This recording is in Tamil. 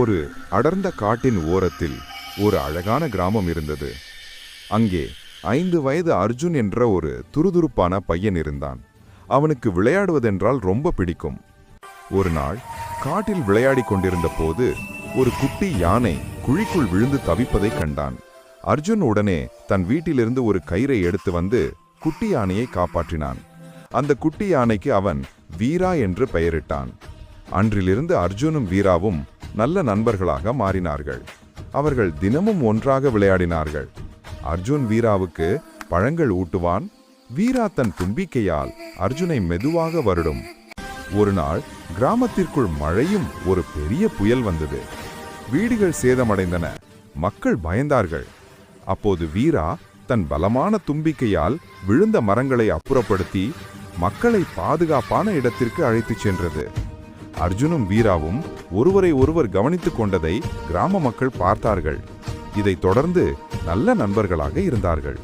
ஒரு அடர்ந்த காட்டின் ஓரத்தில் ஒரு அழகான கிராமம் இருந்தது. அங்கே ஐந்து வயது அர்ஜுன் என்ற ஒரு துருதுருப்பான பையன் இருந்தான். அவனுக்கு விளையாடுவதென்றால் ரொம்ப பிடிக்கும். ஒரு நாள் காட்டில் விளையாடிக் கொண்டிருந்த போது ஒரு குட்டி யானை குழிக்குள் விழுந்து தவிப்பதைக் கண்டான். அர்ஜுன் உடனே தன் வீட்டிலிருந்து ஒரு கயிறை எடுத்து வந்து குட்டி யானையை காப்பாற்றினான். அந்த குட்டி யானைக்கு அவன் வீரா என்று பெயரிட்டான். அன்றிலிருந்து அர்ஜுனும் வீராவும் நல்ல நண்பர்களாக மாறினார்கள். அவர்கள் தினமும் ஒன்றாக விளையாடினார்கள். அர்ஜுன் வீராவுக்கு பழங்கள் ஊட்டுவான். வீரா தன் தும்பிக்கையால் அர்ஜுனை மெதுவாக வருடும். ஒரு நாள் கிராமத்திற்குள் மழையும் ஒரு பெரிய புயல் வந்தது. வீடுகள் சேதமடைந்தன. மக்கள் பயந்தார்கள். அப்போது வீரா தன் பலமான தும்பிக்கையால் விழுந்த மரங்களை அப்புறப்படுத்தி மக்களை பாதுகாப்பான இடத்திற்கு அழைத்துச் சென்றது. அர்ஜுனும் வீராவும் ஒருவரை ஒருவர் கவனித்துக் கொண்டதை கிராம மக்கள் பார்த்தார்கள். இதைத் தொடர்ந்து நல்ல நண்பர்களாக இருந்தார்கள்.